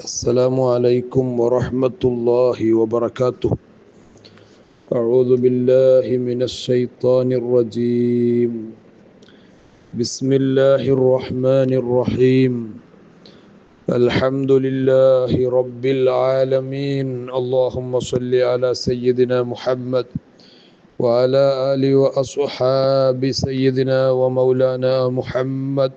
السلام عليكم ورحمة الله وبركاته. أعوذ بالله من الشيطان الرجيم. بسم الله الرحمن الرحيم. الحمد لله رب العالمين. اللهم صل على سيدنا محمد وعلى آله وأصحاب سيدنا ومولانا محمد.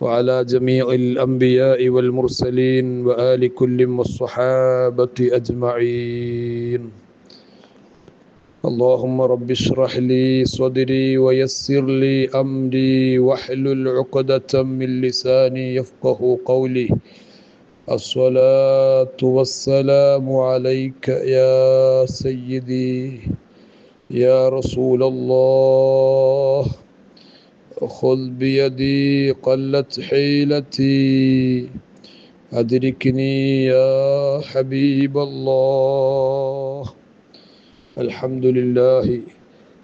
وعلى جميع الأنبياء والمرسلين وآل كل والصحابة أجمعين. اللهم رب اشرح لي صدري ويسر لي أمري واحلل عقدة من لساني يفقه قولي. الصلاة والسلام عليك يا سيدي يا رسول الله. خذ بيدي قلت حيلتي أدركني يا حبيب الله الحمد لله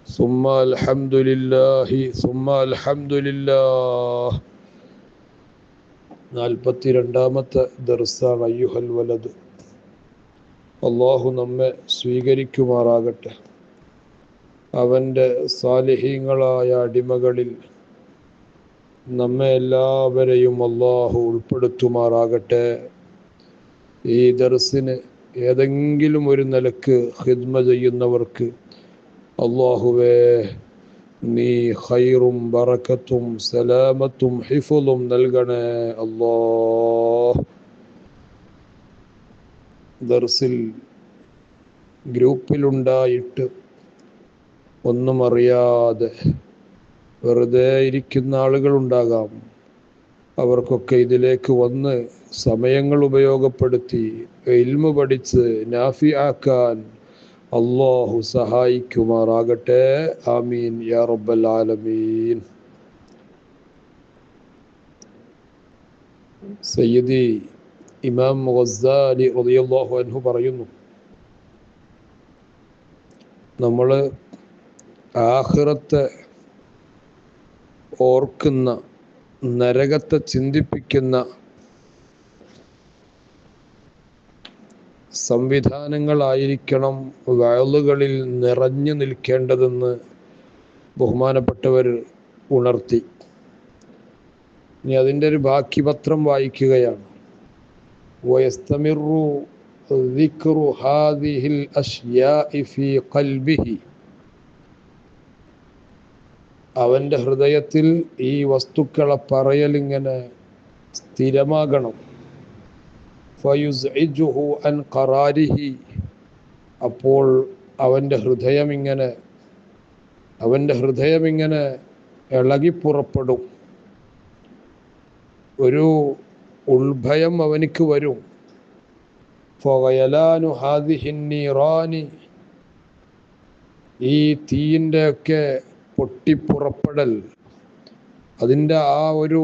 ثم الحمد لله ثم الحمد لله നാൽപ്പത്തി രണ്ടാമത്തെ ദർസാണ് അയ്യുഹൽ വലത് അള്ളാഹു നമ്മെ സ്വീകരിക്കുമാറാകട്ടെ അവൻ്റെ സാലിഹീങ്ങളായ അടിമകളിൽ നമ്മെ എല്ലാവരെയും അള്ളാഹു ഉൾപ്പെടുത്തുമാറാകട്ടെ. ഈ ദർസിന് ഏതെങ്കിലും ഒരു നിലയ്ക്ക് ഹിദ്മ ചെയ്യുന്നവർക്ക് അള്ളാഹുവേ നീ ഹൈറും ബറക്കത്തും സലാമത്തും ഹിഫുലും നൽകണേ അള്ളാഹ് ദർസിൽ ഗ്രൂപ്പിലുണ്ടായിട്ട് ഒന്നും അറിയാതെ വെറുതെ ഇരിക്കുന്ന ആളുകളുണ്ടാകാം. അവർക്കൊക്കെ ഇതിലേക്ക് വന്ന് സമയങ്ങൾ ഉപയോഗപ്പെടുത്തി ഇൽമു പഠിച്ച് നാഫി ആക്കാൻ അള്ളാഹു സഹായിക്കുമാറാകട്ടെ. ആമീൻ. യാ റബ്ബൽ ആലമീൻ. സയ്യിദി ഇമാം ഗസാലി റളിയല്ലാഹു അൻഹു പറയുന്നു നമ്മൾ ആഖിറത്തെ ഓർക്കുന്ന നരകത്തെ ചിന്തിപ്പിക്കുന്ന സംവിധാനങ്ങളായിരിക്കണം വയലുകളിൽ നിറഞ്ഞു നിൽക്കേണ്ടതെന്ന് ബഹുമാനപ്പെട്ടവർ ഉണർത്തി ഇനി അതിൻ്റെ ഒരു ബാക്കി പത്രം വായിക്കുകയാണ് വയസ്തമിറു ذكر هذه الأشياء في قلبه അവന്റെ ഹൃദയത്തിൽ ഈ വസ്തുക്കളെ പറയലിങ്ങനെ സ്ഥിരമാകണം. ഫയുസ്ഇജുഹു അൻ ഖറാരിഹി. അപ്പോൾ അവന്റെ ഹൃദയം ഇങ്ങനെ അവന്റെ ഹൃദയം ഇങ്ങനെ ഇളകിപ്പുറപ്പെടും. ഒരു ഉൾഭയം അവനിക്ക് വരും. ഫയലാനു ഹാദിഹിന്നീറാനി ഈ തീയിന്റെ ഒക്കെ പൊട്ടിപ്പുറപ്പെടൽ. അതിന്റെ ആ ഒരു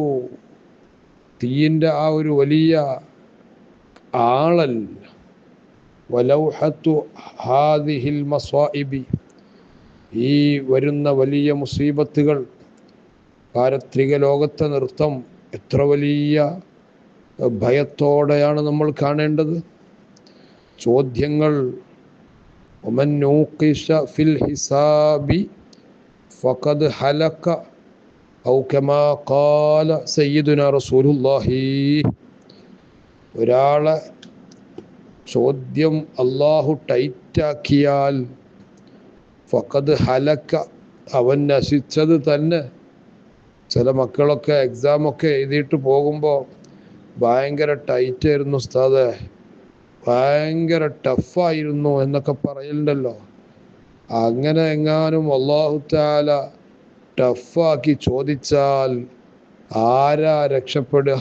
തീയിന്റെ ആ ഒരു വലിയ ആളൽ വലൗഹത്തു ഹാദിഹിൽ മസ്വാഇബി ഈ വരുന്ന വലിയ മുസീബത്തുകൾ പാരത്രിക ലോകത്തെ നൃത്തം എത്ര വലിയ ഭയത്തോടെയാണ് നമ്മൾ കാണേണ്ടത്? ചോദ്യങ്ങൾ ഒമൻ ഫിൽ ഹിസാബി ഫഖദ് ഹലക ഔ കമാ ഖാല സയ്യിദുന റസൂലുള്ളാഹി ഒരാളെ ചോദ്യം അള്ളാഹു ടൈറ്റാക്കിയാൽ ഫഖദ് ഹലക്ക അവൻ നശിച്ചത് തന്നെ. ചില മക്കളൊക്കെ എക്സാമൊക്കെ എഴുതിയിട്ട് പോകുമ്പോൾ ഭയങ്കര ടൈറ്റായിരുന്നു ഉസ്താദ്. ഭയങ്കര ടഫായിരുന്നു എന്നൊക്കെ പറയലുണ്ടല്ലോ. അങ്ങനെ എങ്ങാനും അള്ളാഹുത്താല ടഫാക്കി ചോദിച്ചാൽ ആരാ രക്ഷപ്പെടുക?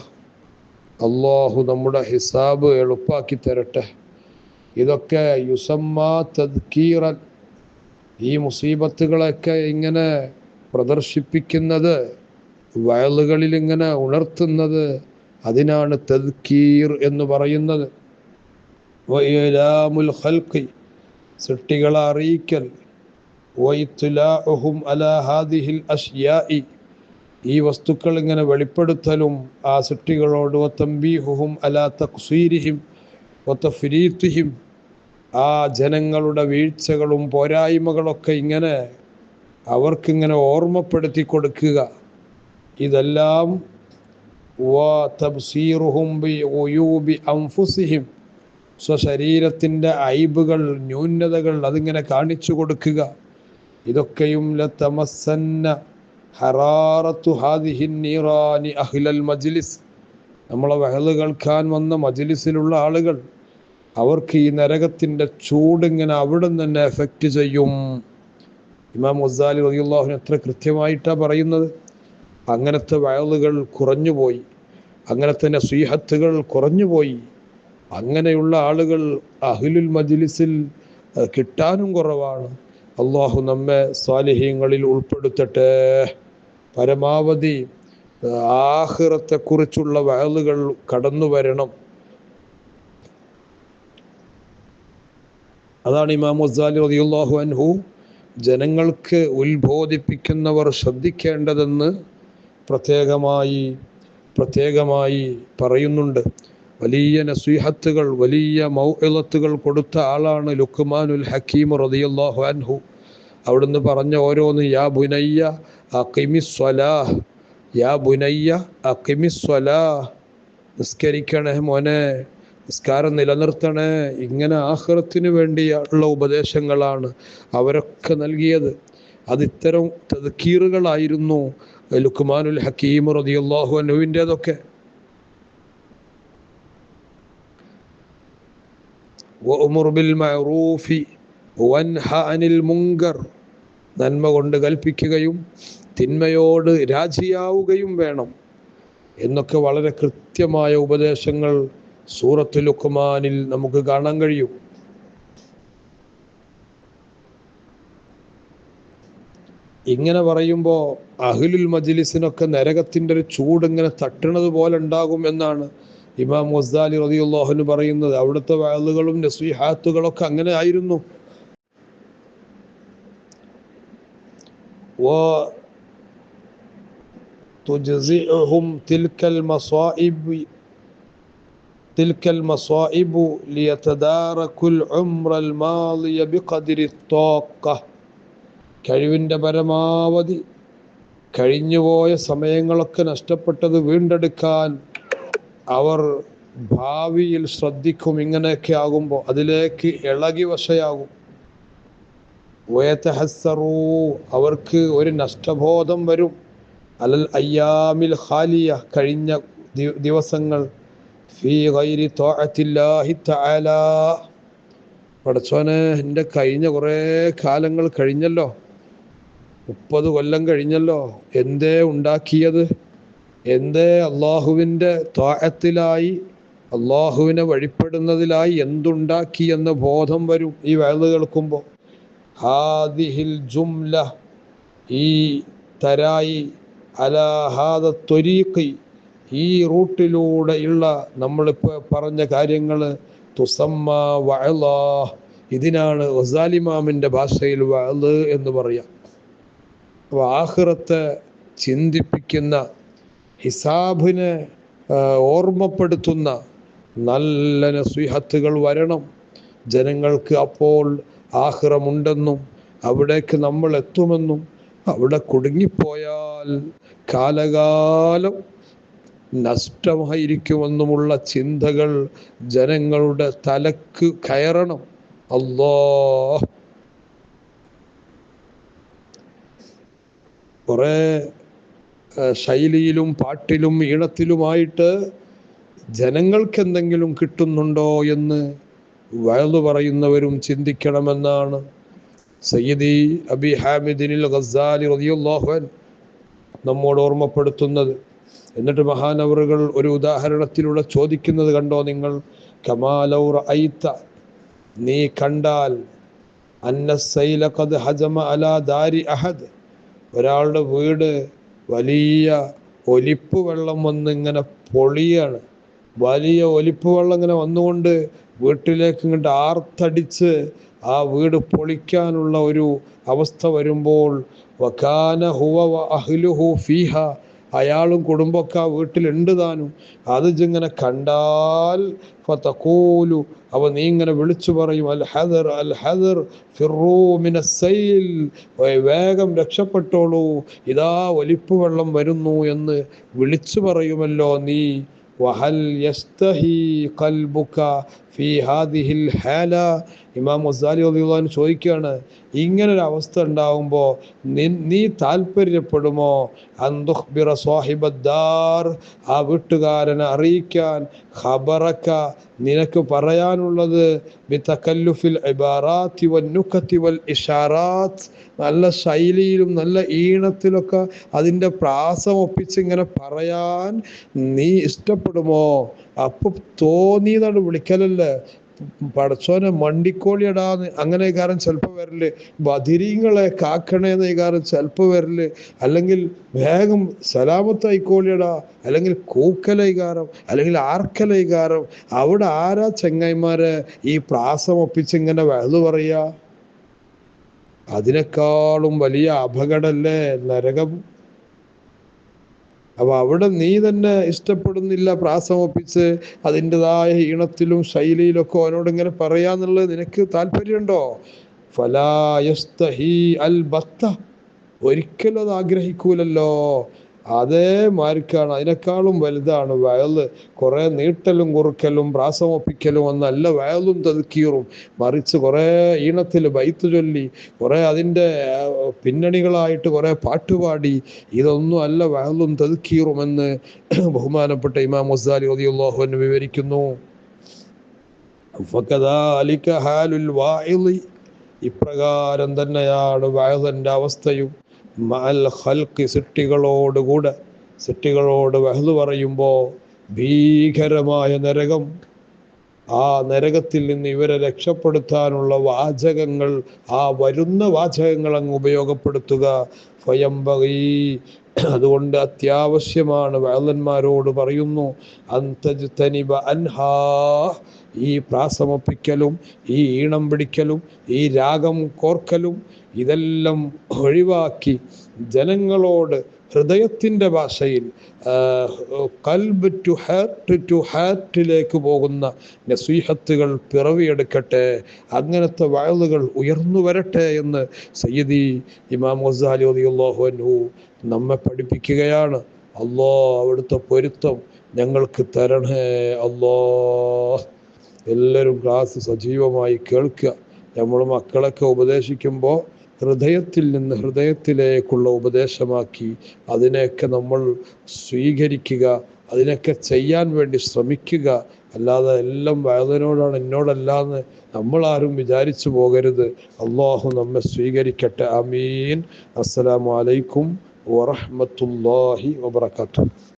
അള്ളാഹു നമ്മുടെ ഹിസാബ് എളുപ്പാക്കി തരട്ടെ. ഇതൊക്കെ യുസമ്മ തദ്കീറൻ. ഈ മുസീബത്തുകളൊക്കെ ഇങ്ങനെ പ്രദർശിപ്പിക്കുന്നത് വയലുകളിൽ ഇങ്ങനെ ഉണർത്തുന്നത് അതിനാണ് തദ്കീർ എന്ന് പറയുന്നത്. വഇലാമുൽ ഖൽഖി. സൃഷ്ടികളെ അറിയിക്കൽ ഈ വസ്തുക്കൾ ഇങ്ങനെ വെളിപ്പെടുത്തലും ആ സൃഷ്ടികളോട് ഒത്തംബീഹുഹും അലാ തക്സീരിഹിം ഒത്തഫിരീത്തുഹിം ആ ജനങ്ങളുടെ വീഴ്ചകളും പോരായ്മകളൊക്കെ ഇങ്ങനെ അവർക്കിങ്ങനെ ഓർമ്മപ്പെടുത്തി കൊടുക്കുക. ഇതെല്ലാം അംഫുസിഹിം സ്വശരീരത്തിന്റെ ഐബുകൾ ന്യൂനതകൾ അതിങ്ങനെ കാണിച്ചു കൊടുക്കുക. ഇതൊക്കെയും ലത്തമസന്ന ഹറാറത്തു ഹാദിഹിൻ നീറാനി മജ്ലിസ്. നമ്മളെ വഹൽ കേൾക്കാൻ വന്ന മജ്ലിസിലുള്ള ആളുകൾ അവർക്ക് ഈ നരകത്തിന്റെ ചൂടിങ്ങനെ അവിടെ തന്നെ എഫക്റ്റ് ചെയ്യും. ഇമാം മുസാലി റളിയല്ലാഹു എത്ര കൃത്യമായിട്ടാണ് പറയുന്നത്? അങ്ങനത്തെ വയലുകൾ കുറഞ്ഞുപോയി. അങ്ങനത്തെ നസീഹത്തുകൾ കുറഞ്ഞുപോയി. അങ്ങനെയുള്ള ആളുകൾ അഹ്ലുൽ മജ്ലിസിൽ കിട്ടാനും കുറവാണ്. അള്ളാഹു നമ്മെ സ്വാലിഹ്യങ്ങളിൽ ഉൾപ്പെടുത്തട്ടെ. പരമാവധി ആഹ്റത്തെക്കുറിച്ചുള്ള വയലുകൾ കടന്നു വരണം. അതാണ് ഇമാം വസാലി റളിയല്ലാഹു അൻഹു ജനങ്ങൾക്ക് ഉത്ബോധിപ്പിക്കുന്നവർ ശ്രദ്ധിക്കേണ്ടതെന്ന് പ്രത്യേകമായി പ്രത്യേകമായി പറയുന്നുണ്ട്. വലിയ നസീഹത്തുകൾ വലിയ മൗഇളത്തുകൾ കൊടുത്ത ആളാണ് ലുക്മാനുൽ ഹക്കീം റളിയല്ലാഹു അൻഹു. അവിടുന്ന് പറഞ്ഞ ഓരോന്ന് യാ ബുനയ്യ അക്കിമിസ്വലാഹ് യാ ബുനയ്യ അക്കിമിസ്വലാഹ് നിസ്കരിക്കണേ മോനെ നിസ്കാരം നിലനിർത്തണേ. ഇങ്ങനെ ആഹ്റത്തിന് വേണ്ടിയുള്ള ഉപദേശങ്ങളാണ് അവരൊക്കെ നൽകിയത്. അത് ഇത്തരം തദ്ക്കീറുകളായിരുന്നു ലുക്മാനുൽ ഹക്കീം റളിയല്ലാഹു ഒമുർ ബിൽ മഅറൂഫി വൻഹ അനിൽ മുങ്കർ നന്മ കൊണ്ട് കൽപ്പിക്കുകയും തിന്മയോട് രാജിയാവുകയും വേണം. എന്നൊക്കെ വളരെ കൃത്യമായ ഉപദേശങ്ങൾ സൂറത്തു ലുക്മാനിൽ നമുക്ക് കാണാൻ കഴിയും. ഇങ്ങനെ പറയുമ്പോൾ അഹ്ലുൽ മജ്ലിസിനൊക്കെ നരകത്തിന്റെ ഒരു ചൂട് ഇങ്ങനെ തട്ടണത് പോലെ ഉണ്ടാകും എന്നാണ് ഇമാം മുസാലി റതിയുള്ളാഹുന് പറയുന്നത് അവിടുത്തെ വയലുകളും നസീഹാത്തുകളൊക്കെ അങ്ങനെ ആയിരുന്നു تجزئهم تلك المصائب تلك المصائب ليتداركوا العمر الماضي بقدر الطاقة കഴിവിൻ്റെ പരമാവധി കഴിഞ്ഞുപോയ സമയങ്ങളൊക്കെ നഷ്ടപ്പെട്ടത് വീണ്ടെടുക്കാൻ അവർ ഭാവിയിൽ ശ്രദ്ധിക്കും ഇങ്ങനെയൊക്കെ ആകുമ്പോൾ അതിലേക്ക് ഇളകി വശയാകും. വയത്തഹസറൂ അവർക്ക് ഒരു നഷ്ടബോധം വരും. അലൽ അയ്യാമിൽ ഖാലിയ കഴിഞ്ഞ ദിവസങ്ങൾ. ഫീ ഗൈരി തആല. പടച്ചോനെ എന്റെ കഴിഞ്ഞ കുറേ കാലങ്ങൾ കഴിഞ്ഞല്ലോ. മുപ്പത് കൊല്ലം കഴിഞ്ഞല്ലോ. എന്തേ ഉണ്ടാക്കിയത്? എന്തേ അള്ളാഹുവിന്റെ താഴത്തിലായി അള്ളാഹുവിനെ വഴിപ്പെടുന്നതിലായി എന്തുണ്ടാക്കി എന്ന ബോധം വരും ഈ വയത് കേൾക്കുമ്പോൾ. ഹാദിഹിൽ ജുംല ഈ തരായി അലാഹാദ ത്വരീഖി ഈ റൂട്ടിലൂടെയുള്ള നമ്മളിപ്പോൾ പറഞ്ഞ കാര്യങ്ങൾ തുസമ്മ വഅല ഇതിനാണ് വസാലിമാമിന്റെ ഭാഷയിൽ വഅൽ എന്ന് പറയാം അപ്പോൾ ആഹ്റത്തെ ചിന്തിപ്പിക്കുന്ന ഹിസാബിനെ ഓർമ്മപ്പെടുത്തുന്ന നല്ല നസീഹത്തുകൾ വരണം. ജനങ്ങൾക്ക് അപ്പോൾ ആഹ്റമുണ്ടെന്നും അവിടേക്ക് നമ്മൾ എത്തുമെന്നും അവിടെ കുടുങ്ങിപ്പോയാൽ കാലകാലം നഷ്ടമായിരിക്കുമെന്നുമുള്ള ചിന്തകൾ ജനങ്ങളുടെ തലക്ക് കയറണം. അല്ലോ കുറേ ശൈലിയിലും പാട്ടിലും ഈണത്തിലുമായിട്ട് ജനങ്ങൾക്ക് എന്തെങ്കിലും കിട്ടുന്നുണ്ടോ എന്ന് വയലു പറയുന്നവരും ചിന്തിക്കണമെന്നാണ്. സയ്യിദി അബി ഹാമിദിനിൽ ഗസാലി റതിയുല്ലാഹുൻ നമ്മോട് ഓർമ്മപ്പെടുത്തുന്നത്. എന്നിട്ട് മഹാനവറുകൾ ഒരു ഉദാഹരണത്തിലൂടെ ചോദിക്കുന്നത് കണ്ടോ നിങ്ങൾ? കമാലൗർ ഐത്ത നീ കണ്ടാൽ അന്നസൈലഖദ് ഹജമ അലാ ദാരി അഹദ് ഒരാളുടെ വീട് വലിയ ഒലിപ്പ് വെള്ളം വന്ന് ഇങ്ങനെ പൊളിയാണ്. വലിയ ഒലിപ്പ് വെള്ളം ഇങ്ങനെ വന്നുകൊണ്ട് വീട്ടിലേക്ക് ഇങ്ങോട്ട് ആർത്തടിച്ച് ആ വീട് പൊളിക്കാനുള്ള ഒരു അവസ്ഥ വരുമ്പോൾ വക്കാന ഹുവ അഹ്ലുഹു ഫീഹ അയാളും കുടുംബമൊക്കെ ആ വീട്ടിലുണ്ട് താനും അത് ഇങ്ങനെ കണ്ടാൽ ഫതഖൂലു. അവ നീ ഇങ്ങനെ വിളിച്ചു പറയും അൽ ഹദർ അൽ ഹദർ ഫിറൂ മിനസ്സൈൽ വേഗം രക്ഷപ്പെട്ടോളൂ. ഇതാ ഒലിപ്പ് വെള്ളം വരുന്നു എന്ന് വിളിച്ചു പറയുമല്ലോ നീ. വഹൽ യസ്തഹി ഖൽബുക ഫി ഹാദിഹിൽ ഹാല. ഇമാം മുസാലി അലിഹുലാൻ ചോദിക്കുകയാണ് ഇങ്ങനെ ഒരു അവസ്ഥ ഉണ്ടാവുമ്പോൾ നീ താല്പര്യപ്പെടുമോ? അന്തുഹ്ബിറ സാഹിബദ്ദാർ ആ വീട്ടുകാരനെ അറിയിക്കാൻ ഖബറക്ക നിനക്ക് പറയാനുള്ളത് ബിതക്കല്ലുഫിൽ ഇബാറാത്തി വന്നുക്കത്തി വൽ ഇഷാറാത്ത്. നല്ല ശൈലിയിലും നല്ല ഈണത്തിലൊക്കെ അതിന്റെ പ്രാസം ഒപ്പിച്ച് ഇങ്ങനെ പറയാൻ നീ ഇഷ്ടപ്പെടുമോ? അപ്പൊ തോന്നിയതാണ് വിളിക്കലല്ലേ? പടച്ചോനെ മണ്ടിക്കോളിയടാ അങ്ങനെ കാരണം ചിലപ്പോൾ വരൽ. വതിരിങ്ങളെ കാക്കണേന്ന് കാരണം ചിലപ്പോൾ വരൽ. അല്ലെങ്കിൽ വേഗം സലാമത്തായിക്കോളിയടാ. അല്ലെങ്കിൽ കൂക്കലൈകാരം അല്ലെങ്കിൽ ആർക്കലൈകാരം അവിടെ ആരാ ചെങ്ങായിമാരെ ഈ പ്രാസം ഒപ്പിച്ച് ഇങ്ങനെ വെളു പറയാ? അതിനേക്കാളും വലിയ അപകടല്ലേ നരകം. അപ്പൊ അവിടെ നീ തന്നെ ഇഷ്ടപ്പെടുന്നില്ല പ്രാസമൊപ്പിച്ച് അതിന്റെതായ ഈണത്തിലും ശൈലിയിലൊക്കെ അവനോട് ഇങ്ങനെ പറയാന്നുള്ളത് നിനക്ക് താല്പര്യമുണ്ടോ? ഫലായസ്തഹി അൽ ബത്ത. ഒരിക്കലും അത് ആഗ്രഹിക്കൂലല്ലോ. അതേ മാർക്കാണ് അതിനേക്കാളും വലുതാണ് വയൽ. കുറെ നീട്ടലും കുറുക്കലും പ്രാസമൊപ്പിക്കലും ഒന്നല്ല വയലും തതുക്കീറും മറിച്ച് കുറേ ഈണത്തിൽ ബൈത്ത് ചൊല്ലി കുറേ അതിന്റെ പിന്നണികളായിട്ട് കുറേ പാട്ടുപാടി ഇതൊന്നും അല്ല വയലും തതുക്കീറും എന്ന് ബഹുമാനപ്പെട്ട ഇമാം മുസ്ദാലി റളിയല്ലാഹു അൻഹു വിവരിക്കുന്നു. ഇപ്രകാരം തന്നെയാണ് വയലന്റെ അവസ്ഥയും. മൽ ഹൽക്ക് സിട്ടികളോടുകൂടെ സിട്ടികളോട് വഹൽ പറയുമ്പോൾ ഭീകരമായ നരകം. ആ നരകത്തിൽ നിന്ന് ഇവരെ രക്ഷപ്പെടുത്താനുള്ള വാചകങ്ങൾ ആ വരുന്ന വാചകങ്ങൾ അങ്ങ് ഉപയോഗപ്പെടുത്തുക. സ്വയംബകീ അതുകൊണ്ട് അത്യാവശ്യമാണ് വേളന്മാരോട് പറയുന്നു അന്തജ്തനിബ അൻഹാ. ഈ പ്രാസമൊപ്പിക്കലും ഈ ഈണം പിടിക്കലും ഈ രാഗം കോർക്കലും ഇതെല്ലാം ഒഴിവാക്കി ജനങ്ങളോട് ഹൃദയത്തിന്റെ ഭാഷയിൽ കൽബ് ടു ഹാർട്ട് ടു ഹാർട്ടിലേക്ക് പോകുന്ന നസീഹത്തുകൾ പിറവിയെടുക്കട്ടെ അങ്ങനത്തെ വയലുകൾ ഉയർന്നു വരട്ടെ എന്ന് സയ്യിദി ഇമാം വസാലി അലിയുള്ളാഹു അൻഹു നമ്മെ പഠിപ്പിക്കുകയാണ്. അല്ലോ അവിടുത്തെ പൊരുത്തം ഞങ്ങൾക്ക് തരണേ അല്ലോ. എല്ലാവരും ക്ലാസ് സജീവമായി കേൾക്കുക. നമ്മൾ മക്കളൊക്കെ ഉപദേശിക്കുമ്പോൾ ഹൃദയത്തിൽ നിന്ന് ഹൃദയത്തിലേക്കുള്ള ഉപദേശമാക്കി അതിനെയൊക്കെ നമ്മൾ സ്വീകരിക്കുക അതിനൊക്കെ ചെയ്യാൻ വേണ്ടി ശ്രമിക്കുക. അല്ലാതെ എല്ലാം വയതനോടാണ് എന്നോടല്ലാന്ന് ആരും വിചാരിച്ചു പോകരുത്. അള്ളാഹു നമ്മെ സ്വീകരിക്കട്ടെ. അമീൻ അസ്സലാമലൈക്കും അലൈക്കും വറഹ്മത്തുള്ളാഹി വബറകാതുഹു.